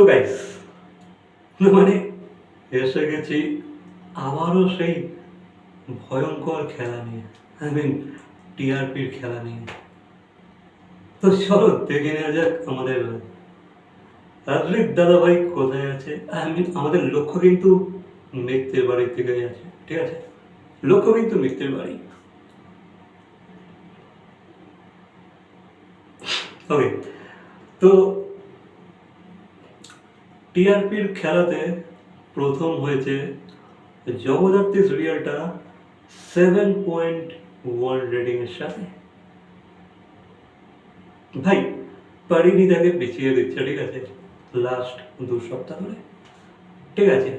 তো গাইস মানে এসে গেছি আবারও সেই ভয়ঙ্কর খেলা নিয়ে আই মিন টিআরপির খেলা নিয়ে। তো চলো দেখে নেওয়া যাক আমাদের রাজরিক দাদাভাই কোথায় আছে? আই মিন আমাদের লক্ষ্য কিন্তু মৃত্যুর বাড়ির থেকে আছে, ঠিক আছে? লক্ষ্য কিন্তু মৃত্যুর বাড়ি। তো টিআরপির খেলাতে প্রথম হয়েছে জগদ্ধাত্রী সিরিয়ালটা সেভেন পয়েন্ট ওয়ান রেটিংয়ের সাথে। ভাই পরিণীতাকে পিছিয়ে দিচ্ছে ঠিক আছে? লাস্ট দু সপ্তাহ ধরে। ঠিক আছে।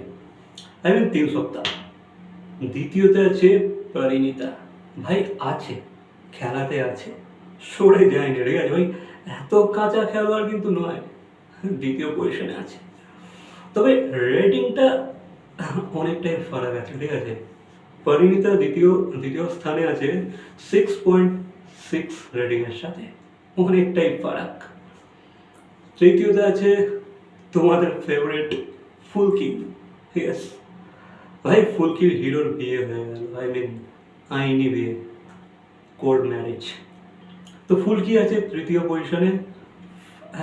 আই মিন তিন সপ্তাহ। দ্বিতীয়তে আছে পরিণীতা ভাই, আছে। খেলাতে আছে। সরে যায়নি, ঠিক আছে? ভাই, এত কাঁচা খেলোয়াড় কিন্তু নয়। দ্বিতীয় পজিশনে আছে। তবে রেটিংটা অনেকটাই ফারাক আছে, ঠিক আছে? পরিণীতা দ্বিতীয় দ্বিতীয় স্থানে আছে সিক্স পয়েন্ট সিক্স রেটিংয়ের সাথে। অনেকটাই ফারাক। তৃতীয়তে আছে তোমাদের ফেভারিট ফুলকি ইয়েস ভাই, ফুলকির হিরোর বিয়ে হয়ে গেল। আই মিন আইনি বিয়ে কোর্ট ম্যারেজ তো ফুলকি আছে তৃতীয় পজিশনে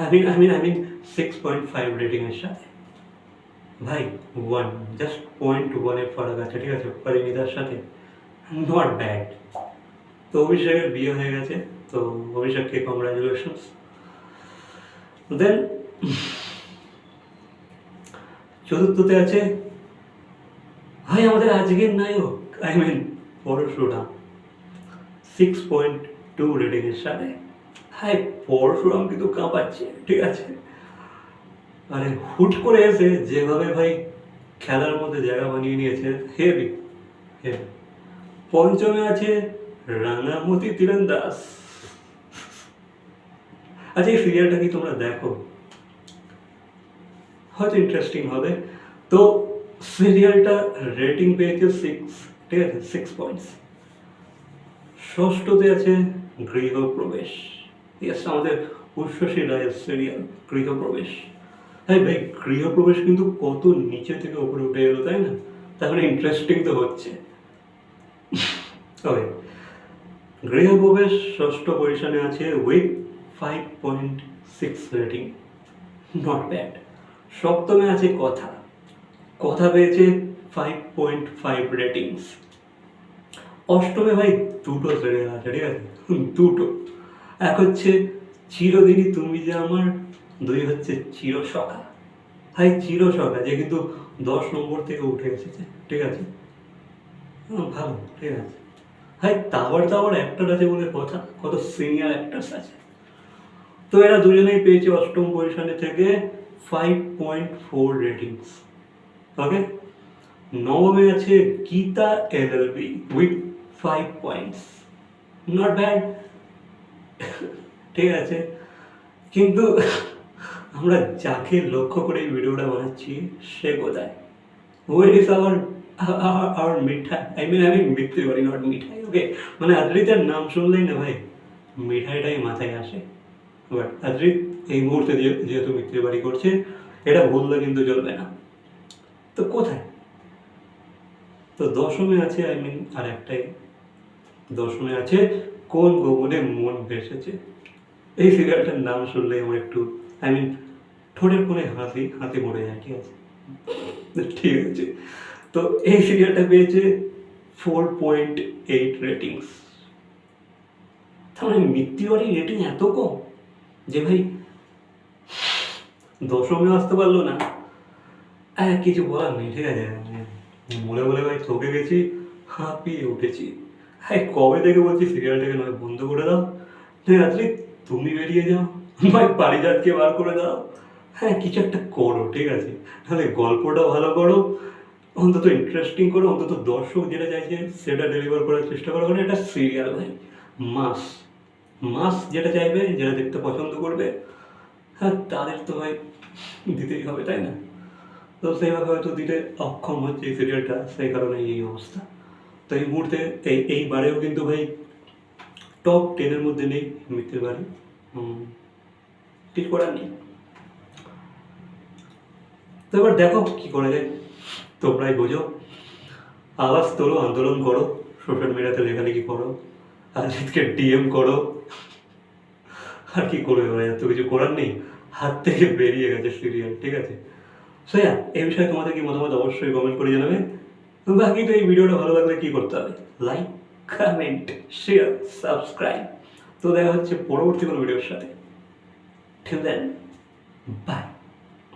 I mean I mean I mean six point five রেটিংয়ের সাথে। ভাই ওয়ান জাস্ট পয়েন্ট ওয়ানের ফারাক আছে, ঠিক আছে? পরিণীতার সাথে। নট ব্যাড তো অভিষেকের বিয়ে হয়ে গেছে, তো অভিষেককে কংগ্রাচুলেশনস দেন চতুর্থতে আছে, ভাই, আমাদের আজকের নায়ক I mean Parashuram. Six point two রেটিংয়ের সাথে। হাই পরশুরাম কিন্তু কাঁপাচ্ছে, ঠিক আছে? আরে হুট করে এসে যেভাবে ভাই খেলার মধ্যে জায়গা বানিয়ে নিয়েছে হেভি হেভি পঞ্চমে আছে রাঙামতি তীরন্দাস আচ্ছা এই সিরিয়ালটা কি তোমরা দেখো? হয়তো ইন্টারেস্টিং হবে। তো সিরিয়ালটা রেটিং পেয়েছে সিক্স ঠিক আছে সিক্স পয়েন্টস ষষ্ঠতে আছে গৃহপ্রবেশ। ইয়েস আমাদের উচ্ছ্বাসী রায়ের সিরিয়াল গৃহপ্রবেশ। হ্যাঁ ভাই, গৃহপ্রবেশ কিন্তু কত নিচে থেকে উপরে উঠে এলো তাই না? তাহলে ইন্টারেস্টিং তো হচ্ছে। ওকে গৃহপ্রবেশ ষষ্ঠ পজিশনে আছে with five point six rating not bad সপ্তমে আছে কথা। কথা পেয়েছে ফাইভ পয়েন্ট ফাইভ রেটিংস অষ্টমে ভাই, দুটো সিরিয়াল আছে, ঠিক আছে? দুটো। এক হচ্ছে, চিরদিনই তুমি যে আমার দুই হচ্ছে চিরসখা। ভাই চিরসখা, যে কিন্তু দশ নম্বর থেকে উঠে এসেছে, ঠিক আছে? ভালো, ঠিক আছে। ভাই তাবার তাবার অ্যাক্টর আছে বলে কথা, কত সিনিয়র অ্যাক্টার্স আছে। তো এরা দুজনেই পেয়েছে অষ্টম পজিশনে থেকে five point four ratings okay নবমে আছে Geeta L L B with five points not bad ঠিক আছে? কিন্তু আমরা যাকে লক্ষ্য করে এই ভিডিওটা বানাচ্ছি, সে কোথায়? Wait is our our Mithai? I mean আমি মিথ্যে পারি নট মিঠাই ওকে মানে আদ্রিতার নাম শুনলেই না ভাই, মিঠাইটাই মাথায় আসে। বাট আদ্রিত, এই মুহূর্তে যেহেতু মিথ্যে বাড়ি করছে, এটা বললে কিন্তু চলবে না। তো কোথায়? তো দশমে আছে আই মিন আর একটাই। দশমে আছে, কোন গোপনে মন ভেসেছে? এই সিরিয়ালটার নাম শুনলে আমার একটু আই মিন ঠোঁটের কোণে হাসি হাসি পড়ে যায় ঠিক আছে? ঠিক আছে। তো এই সিরিয়ালটা পেয়েছে ফোর পয়েন্ট এইট রেটিংস তাহলে মৃত্যুবাড়ি রেটিং এত কম যে ভাই, দশমে আসতে পারল না। হ্যাঁ কিছু বলার নেই, ঠিক আছে? বলে বলে ভাই থকে গেছি, হাঁপিয়ে উঠেছি। হ্যাঁ কবে থেকে বলছি সিরিয়ালটাকে নয়, বন্ধ করে দাও। রাত্রি, তুমি বেরিয়ে যাও। ভাই, পারিজাতকে বার করে দাও। হ্যাঁ কিছু একটা করো, ঠিক আছে? তাহলে গল্পটা ভালো করো। অন্তত ইন্টারেস্টিং করো, অন্তত দর্শক যেটা চাইছে সেটা ডেলিভার করার চেষ্টা করো। কারণ এটা সিরিয়াল ভাই মাস মাস যেটা চাইবে, যেটা দেখতে পছন্দ করবে হ্যাঁ তাদের তো ভাই দিতেই হবে, তাই না? তো সেইভাবে হয়তো দিতে অক্ষম হচ্ছে এই সিরিয়ালটা সেই কারণে এই অবস্থা। তো এই মুহূর্তে এই, এইবারেও কিন্তু ভাই টপ টেনের মধ্যে নেই মিত্রের বাড়ি। কিছু করার নেই। তো এবার দেখো কি করা যায়। তোমরাই বোঝো। আওয়াজ তোলো, আন্দোলন করো। সোশ্যাল মিডিয়াতে লেখালেখি করো। আজকে ডিএম করো। আর কি করবে ভাই? এত কিছু করার নেই। হাত থেকে বেরিয়ে গেছে সিরিয়াল, ঠিক আছে? সোয়া এই বিষয়ে তোমাদের কি মতামত অবশ্যই কমেন্ট করে জানাবে। বাকি তো এই ভিডিওটা ভালো লাগলে কি করতে হবে? লাইক কমেন্ট শেয়ার সাবস্ক্রাইব তো দেখা হচ্ছে পরবর্তী কোনো ভিডিওর সাথে। ঠিক দেন বাই